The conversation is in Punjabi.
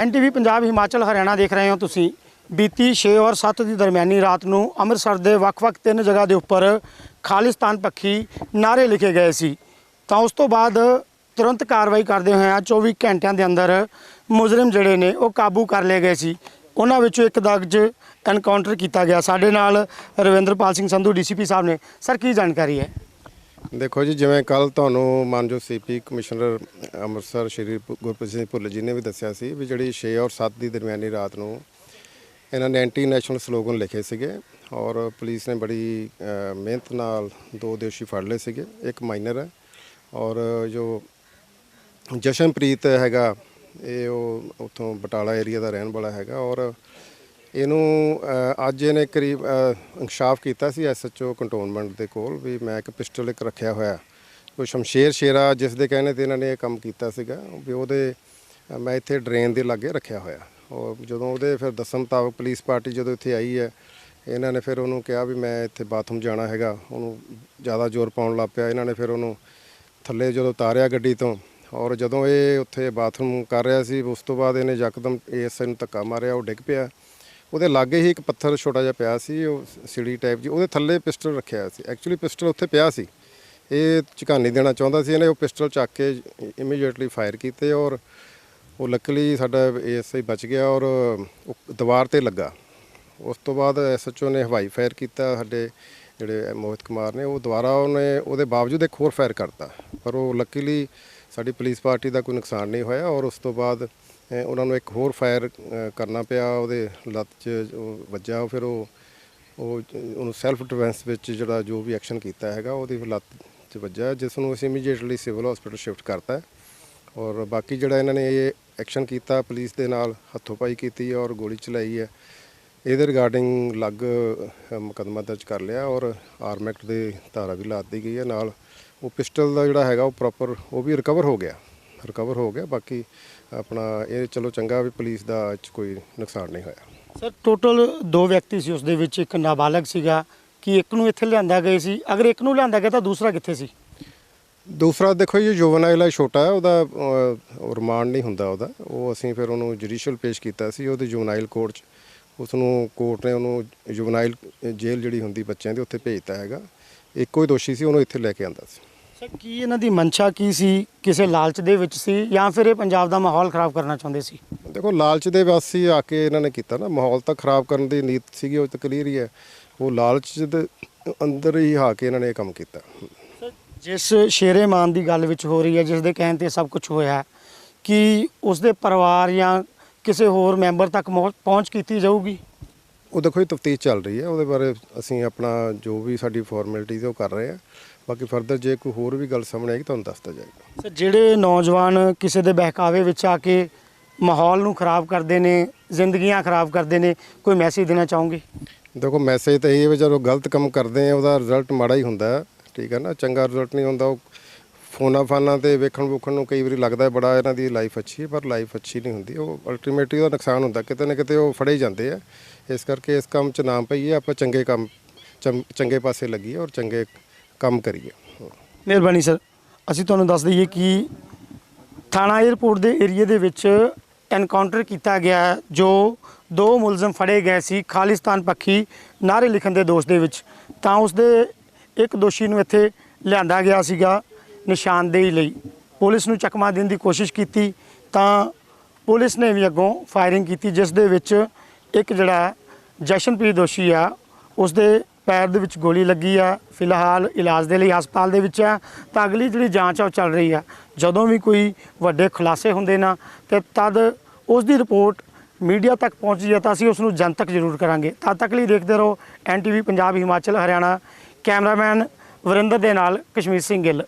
ਐਨਟੀਵੀ ਪੰਜਾਬ ਹਿਮਾਚਲ ਹਰਿਆਣਾ ਦੇਖ ਰਹੇ ਹੋ ਤੁਸੀਂ। ਬੀਤੀ 6 ਔਰ 7 ਦੀ ਦਰਮਿਆਨੀ ਰਾਤ ਨੂੰ ਅੰਮ੍ਰਿਤਸਰ ਦੇ ਵੱਖ-ਵੱਖ ਤਿੰਨ ਜਗ੍ਹਾ ਦੇ ਉੱਪਰ ਖਾਲਿਸਤਾਨ ਪੱਖੀ ਨਾਰੇ ਲਿਖੇ ਗਏ ਸੀ। ਤਾਂ ਉਸ ਤੋਂ ਬਾਅਦ ਤੁਰੰਤ ਕਾਰਵਾਈ ਕਰਦੇ ਹੋਏ 24 ਘੰਟਿਆਂ ਦੇ ਅੰਦਰ ਮੁਜਰਮ ਜਿਹੜੇ ਨੇ ਉਹ ਕਾਬੂ ਕਰ ਲਏ ਗਏ ਸੀ। ਉਹਨਾਂ ਵਿੱਚੋਂ ਇੱਕ ਦਗਜ ਐਨਕਾਊਂਟਰ ਕੀਤਾ ਗਿਆ। ਸਾਡੇ ਨਾਲ ਰਵਿੰਦਰਪਾਲ ਸਿੰਘ ਸੰਧੂ, ਡੀਸੀਪੀ ਸਾਹਿਬ ਨੇ। ਸਰ, ਕੀ ਜਾਣਕਾਰੀ ਹੈ? ਦੇਖੋ ਜੀ, ਜਿਵੇਂ ਕੱਲ ਤੁਹਾਨੂੰ ਮਾਨਜੋ ਸੀਪੀ ਕਮਿਸ਼ਨਰ ਅੰਮ੍ਰਿਤਸਰ ਸ਼੍ਰੀ ਗੁਰਪ੍ਰੀਤ ਸਿੰਘ ਭੁੱਲ ਜੀ ਨੇ ਵੀ ਦੱਸਿਆ ਸੀ ਵੀ ਜਿਹੜੀ 6 ਔਰ 7 ਦੀ ਦਰਮਿਆਨੀ ਰਾਤ ਨੂੰ ਇਹਨਾਂ ਨੇ ਐਂਟੀ ਨੈਸ਼ਨਲ ਸਲੋਗਨ ਲਿਖੇ ਸੀਗੇ ਔਰ ਪੁਲਿਸ ਨੇ ਬੜੀ ਮਿਹਨਤ ਨਾਲ ਦੋ ਦੋਸ਼ੀ ਫੜ ਲਏ ਸੀਗੇ, ਇੱਕ ਮਾਈਨਰ ਹੈ ਔਰ ਜੋ ਜਸ਼ਨਪ੍ਰੀਤ ਹੈਗਾ, ਇਹ ਉਹ ਉੱਥੋਂ ਬਟਾਲਾ ਏਰੀਆ ਦਾ ਰਹਿਣ ਵਾਲਾ ਹੈਗਾ ਔਰ ਇਹਨੂੰ ਅੱਜ ਇਹਨੇ ਕਰੀਬ ਇਨਕਸ਼ਾਫ ਕੀਤਾ ਸੀ ਐਸਐਚਓ ਕੰਟੋਨਮੈਂਟ ਦੇ ਕੋਲ ਵੀ ਮੈਂ ਇੱਕ ਪਿਸਟਲ ਇੱਕ ਰੱਖਿਆ ਹੋਇਆ। ਉਹ ਸ਼ਮਸ਼ੇਰ ਸ਼ੇਰਾ ਜਿਸ ਦੇ ਕਹਿਣੇ ਤੇ ਇਹਨਾਂ ਨੇ ਇਹ ਕੰਮ ਕੀਤਾ ਸੀਗਾ, ਵੀ ਉਹਦੇ ਮੈਂ ਇੱਥੇ ਡਰੇਨ ਦੇ ਲਾਗੇ ਰੱਖਿਆ ਹੋਇਆ। ਔਰ ਜਦੋਂ ਉਹਦੇ ਫਿਰ ਦੱਸਣ ਮੁਤਾਬਕ ਪੁਲਿਸ ਪਾਰਟੀ ਜਦੋਂ ਇੱਥੇ ਆਈ ਹੈ, ਇਹਨਾਂ ਨੇ ਫਿਰ ਉਹਨੂੰ ਕਿਹਾ ਵੀ ਮੈਂ ਇੱਥੇ ਬਾਥਰੂਮ ਜਾਣਾ ਹੈਗਾ। ਉਹਨੂੰ ਜ਼ਿਆਦਾ ਜ਼ੋਰ ਪਾਉਣ ਲੱਗ ਪਿਆ। ਇਹਨਾਂ ਨੇ ਫਿਰ ਉਹਨੂੰ ਥੱਲੇ ਜਦੋਂ ਉਤਾਰਿਆ ਗੱਡੀ ਤੋਂ ਔਰ ਜਦੋਂ ਇਹ ਉੱਥੇ ਬਾਥਰੂਮ ਕਰ ਰਿਹਾ ਸੀ, ਉਸ ਤੋਂ ਬਾਅਦ ਇਹਨੇ ਯਕਦਮ ਏਐਸਆਈ ਨੂੰ ਧੱਕਾ ਮਾਰਿਆ, ਉਹ ਡਿੱਗ ਪਿਆ। ਉਹਦੇ ਲਾਗੇ ਹੀ ਇੱਕ ਪੱਥਰ ਛੋਟਾ ਜਿਹਾ ਪਿਆ ਸੀ, ਉਹ ਸਿੜੀ ਟਾਈਪ ਜੀ, ਉਹਦੇ ਥੱਲੇ ਪਿਸਟਲ ਰੱਖਿਆ ਸੀ। ਐਕਚੁਅਲੀ ਪਿਸਟਲ ਉੱਥੇ ਪਿਆ ਸੀ। ਇਹ ਝਕਾਨੀ ਦੇਣਾ ਚਾਹੁੰਦਾ ਸੀ ਇਹਨੇ, ਉਹ ਪਿਸਟਲ ਚੱਕ ਕੇ ਇਮੀਡੀਏਟਲੀ ਫਾਇਰ ਕੀਤੇ ਔਰ ਉਹ ਲੱਕਲੀ ਸਾਡਾ ਏਐਸਆਈ ਬਚ ਗਿਆ ਔਰ ਉਹ ਦੀਵਾਰ ਤੇ ਲੱਗਾ। ਉਸ ਤੋਂ ਬਾਅਦ ਐਸਐਚਓ ਨੇ ਹਵਾਈ ਫਾਇਰ ਕੀਤਾ, ਸਾਡੇ ਜਿਹੜੇ ਮੋਹਿਤ ਕੁਮਾਰ ਨੇ, ਉਹ ਦੁਬਾਰਾ ਉਹਨੇ, ਉਹਦੇ ਬਾਵਜੂਦ ਇੱਕ ਹੋਰ ਫਾਇਰ ਕਰਤਾ। ਪਰ ਉਹ ਲੱਕੀਲੀ ਸਾਡੀ ਪੁਲਿਸ ਪਾਰਟੀ ਦਾ ਕੋਈ ਨੁਕਸਾਨ ਨਹੀਂ ਹੋਇਆ ਔਰ ਉਸ ਤੋਂ ਬਾਅਦ ਉਹਨਾਂ ਨੂੰ ਇੱਕ ਹੋਰ ਫਾਇਰ ਕਰਨਾ ਪਿਆ, ਉਹਦੇ ਲੱਤ 'ਚ ਉਹ ਵੱਜਾ ਫਿਰ ਉਹ ਉਹ ਉਹਨੂੰ ਸੈਲਫ ਡਿਫੈਂਸ ਵਿੱਚ ਜਿਹੜਾ ਜੋ ਵੀ ਐਕਸ਼ਨ ਕੀਤਾ ਹੈਗਾ, ਉਹਦੀ ਲੱਤ 'ਚ ਵੱਜਾ ਜਿਸ ਨੂੰ ਅਸੀਂ ਇਮੀਡੀਏਟਲੀ ਸਿਵਲ ਹਸਪੀਟਲ ਸ਼ਿਫਟ ਕਰਤਾ ਔਰ ਬਾਕੀ ਜਿਹੜਾ ਇਹਨਾਂ ਨੇ ਇਹ ਐਕਸ਼ਨ ਕੀਤਾ ਪੁਲਿਸ ਦੇ ਨਾਲ ਹੱਥੋਂ-ਪਾਈ ਕੀਤੀ ਔਰ ਗੋਲੀ ਚਲਾਈ ਹੈ। ਇਹਦੇ ਰਿਗਾਰਡਿੰਗ ਲੱਗ ਮੁਕੱਦਮਾ ਦਰਜ ਕਰ ਲਿਆ ਔਰ ਆਰਮ ਐਕਟ ਦੇ ਧਾਰਾ ਵੀ ਲਾ ਦਿੱਤੀ ਗਈ ਹੈ। ਨਾਲ ਉਹ ਪਿਸਟਲ ਦਾ ਜਿਹੜਾ ਹੈਗਾ, ਉਹ ਪ੍ਰੋਪਰ ਉਹ ਵੀ ਰਿਕਵਰ ਹੋ ਗਿਆ। ਰਿਕਵਰ ਹੋ ਗਿਆ। ਬਾਕੀ ਆਪਣਾ ਇਹ ਚਲੋ ਚੰਗਾ ਵੀ ਪੁਲਿਸ ਦਾ ਇਹ 'ਚ ਕੋਈ ਨੁਕਸਾਨ ਨਹੀਂ ਹੋਇਆ। ਸਰ ਟੋਟਲ ਦੋ ਵਿਅਕਤੀ ਸੀ ਉਸ ਦੇ ਵਿੱਚ ਇੱਕ ਨਾਬਾਲਗ ਸੀਗਾ। ਕਿ ਇੱਕ ਨੂੰ ਇੱਥੇ ਲਿਆਂਦਾ ਗਏ ਸੀ? ਅਗਰ ਇੱਕ ਨੂੰ ਲਿਆਂਦਾ ਗਿਆ ਤਾਂ ਦੂਸਰਾ ਕਿੱਥੇ ਸੀ? ਦੂਸਰਾ ਦੇਖੋ ਜੀ ਜੁਵਨਾਈਲ ਹੈ ਛੋਟਾ ਹੈ ਉਹਦਾ ਰਿਮਾਂਡ ਨਹੀਂ ਹੁੰਦਾ ਉਹਦਾ। ਉਹ ਅਸੀਂ ਫਿਰ ਉਹਨੂੰ ਜੁਡੀਸ਼ੀਅਲ ਪੇਸ਼ ਕੀਤਾ ਸੀ ਉਹਦੀ ਜੁਵਨਾਈਲ ਕੋਰਟ 'ਚ। ਉਸ ਨੂੰ ਕੋਰਟ ਨੇ ਉਹਨੂੰ ਜੁਵਨਾਈਲ ਜੇਲ੍ਹ ਜਿਹੜੀ ਹੁੰਦੀ ਬੱਚਿਆਂ ਦੀ ਉੱਥੇ ਭੇਜਤਾ ਹੈਗਾ। ਇੱਕੋ ਹੀ ਦੋਸ਼ੀ ਸੀ ਉਹਨੂੰ ਇੱਥੇ ਲੈ ਕੇ ਆਂਦਾ ਸੀ। ਸਰ ਕੀ ਇਹਨਾਂ ਦੀ ਮਨਸ਼ਾ ਕੀ ਸੀ? ਕਿਸੇ ਲਾਲਚ ਦੇ ਵਿੱਚ ਸੀ ਜਾਂ ਫਿਰ ਇਹ ਪੰਜਾਬ ਦਾ ਮਾਹੌਲ ਖਰਾਬ ਕਰਨਾ ਚਾਹੁੰਦੇ ਸੀ? ਦੇਖੋ ਲਾਲਚ ਦੇ ਵਾਸੀ ਆ ਕੇ ਇਹਨਾਂ ਨੇ ਕੀਤਾ ਨਾ। ਮਾਹੌਲ ਤਾਂ ਖਰਾਬ ਕਰਨ ਦੀ ਨੀਤ ਸੀਗੀ ਉਹ ਤਾਂ ਕਲੀਅਰ ਹੀ ਹੈ। ਉਹ ਲਾਲਚ ਦੇ ਅੰਦਰ ਹੀ ਆ ਕੇ ਇਹਨਾਂ ਨੇ ਇਹ ਕੰਮ ਕੀਤਾ। ਜਿਸ ਸ਼ੇਰੇ ਮਾਨ ਦੀ ਗੱਲ ਵਿੱਚ ਹੋ ਰਹੀ ਹੈ ਜਿਸ ਦੇ ਕਹਿਣ ਤੇ ਸਭ ਕੁਝ ਹੋਇਆ ਕਿ ਉਸ ਦੇ ਪਰਿਵਾਰ ਜਾਂ ਕਿਸੇ ਹੋਰ ਮੈਂਬਰ ਤੱਕ ਪਹੁੰਚ ਕੀਤੀ ਜਾਊਗੀ? ਉਹ ਦੇਖੋ ਇਹ ਤਫਤੀਸ਼ ਚੱਲ ਰਹੀ ਹੈ ਉਹਦੇ ਬਾਰੇ ਅਸੀਂ ਆਪਣਾ ਜੋ ਵੀ ਸਾਡੀ ਫਾਰਮੈਲਿਟੀਜ਼ ਉਹ ਕਰ ਰਹੇ ਆ ਬਾਕੀ ਫਰਦਰ ਜੇ ਕੋਈ ਹੋਰ ਵੀ ਗੱਲ ਸਾਹਮਣੇ ਆਏਗੀ ਤੁਹਾਨੂੰ ਦੱਸਤਾ ਜਾਏਗਾ। ਸਰ ਜਿਹੜੇ ਨੌਜਵਾਨ ਕਿਸੇ ਦੇ ਬਹਿਕਾਵੇ ਵਿੱਚ ਆ ਕੇ ਮਾਹੌਲ ਨੂੰ ਖਰਾਬ ਕਰਦੇ ਨੇ ਜ਼ਿੰਦਗੀਆਂ ਖਰਾਬ ਕਰਦੇ ਨੇ ਕੋਈ ਮੈਸੇਜ ਦੇਣਾ ਚਾਹੋਗੇ? ਦੇਖੋ ਮੈਸੇਜ ਤਾਂ ਇਹ ਹੈ ਵੀ ਜਦੋਂ ਗਲਤ ਕੰਮ ਕਰਦੇ ਆ ਉਹਦਾ ਰਿਜ਼ਲਟ ਮਾੜਾ ਹੀ ਹੁੰਦਾ ਠੀਕ ਹੈ ਨਾ? ਚੰਗਾ ਰਿਜ਼ਲਟ ਨਹੀਂ ਹੁੰਦਾ ਉਹ ਫੋਨਾਂ ਫਾਨਾਂ ਤੇ ਵੇਖਣ ਵੂਖਣ ਨੂੰ ਕਈ ਵਾਰੀ ਲੱਗਦਾ ਹੈ ਬੜਾ ਇਹਨਾਂ ਦੀ ਲਾਈਫ ਅੱਛੀ ਹੈ, ਪਰ ਲਾਈਫ ਅੱਛੀ ਨਹੀਂ ਹੁੰਦੀ। ਉਹ ਅਲਟੀਮੇਟਲੀ ਉਹਦਾ ਨੁਕਸਾਨ ਹੁੰਦਾ, ਕਿਤੇ ਨਾ ਕਿਤੇ ਉਹ ਫੜੇ ਹੀ ਜਾਂਦੇ ਆ। ਇਸ ਕਰਕੇ ਇਸ ਕੰਮ 'ਚ ਨਾਮ ਪਈਏ, ਆਪਾਂ ਚੰਗੇ ਕੰਮ, ਚੰ- ਚੰਗੇ ਪਾਸੇ ਲੱਗੀਏ ਔਰ ਚੰਗੇ ਕੰਮ ਕਰੀਏ। ਮਿਹਰਬਾਨੀ ਸਰ। ਅਸੀਂ ਤੁਹਾਨੂੰ ਦੱਸ ਦਈਏ ਕਿ ਥਾਣਾ ਏਅਰਪੋਰਟ ਦੇ ਏਰੀਏ ਦੇ ਵਿੱਚ ਐਨਕਾਊਂਟਰ ਕੀਤਾ ਗਿਆ ਜੋ ਦੋ ਮੁਲਜ਼ਮ ਫੜੇ ਗਏ ਸੀ, ਖਾਲਿਸਤਾਨ ਪੱਖੀ ਨਾਰੇ ਲਿਖਣ ਦੇ ਦੋਸ਼ ਦੇ ਵਿੱਚ। ਤਾਂ ਉਸ ਦੇ ਇੱਕ ਦੋਸ਼ੀ ਨੂੰ ਇੱਥੇ ਲਿਆਂਦਾ ਗਿਆ ਸੀਗਾ। ਨਿਸ਼ਾਨਦੇਹੀ ਲਈ। ਪੁਲਿਸ ਨੂੰ ਚਕਮਾ ਦੇਣ ਦੀ ਕੋਸ਼ਿਸ਼ ਕੀਤੀ ਤਾਂ ਪੁਲਿਸ ਨੇ ਵੀ ਅੱਗੋਂ ਫਾਇਰਿੰਗ ਕੀਤੀ, ਜਿਸ ਦੇ ਵਿੱਚ ਇੱਕ ਜਿਹੜਾ ਜਸ਼ਨਪ੍ਰੀਤ ਦੋਸ਼ੀ ਆ ਉਸ ਦੇ ਪੈਰ ਦੇ ਵਿੱਚ ਗੋਲੀ ਲੱਗੀ ਆ। ਫਿਲਹਾਲ ਇਲਾਜ ਦੇ ਲਈ ਹਸਪਤਾਲ ਦੇ ਵਿੱਚ ਆ। ਤਾਂ ਅਗਲੀ ਜਿਹੜੀ ਜਾਂਚ ਆ ਉਹ ਚੱਲ ਰਹੀ ਆ। ਜਦੋਂ ਵੀ ਕੋਈ ਵੱਡੇ ਖੁਲਾਸੇ ਹੁੰਦੇ ਨਾ, ਤੇ ਤਦ ਉਸ ਦੀ ਰਿਪੋਰਟ ਮੀਡੀਆ ਤੱਕ ਪਹੁੰਚੀ ਹੈ ਤਾਂ ਅਸੀਂ ਉਸ ਨੂੰ ਜਨਤਕ ਜ਼ਰੂਰ ਕਰਾਂਗੇ। ਤਦ ਤੱਕ ਲਈ ਦੇਖਦੇ ਰਹੋ ਐਨਟੀਵੀ ਪੰਜਾਬ, ਹਿਮਾਚਲ, ਹਰਿਆਣਾ, ਕੈਮਰਾਮੈਨ ਵਰਿੰਦਰ ਦੇ ਨਾਲ ਕਸ਼ਮੀਰ ਸਿੰਘ ਗਿੱਲ।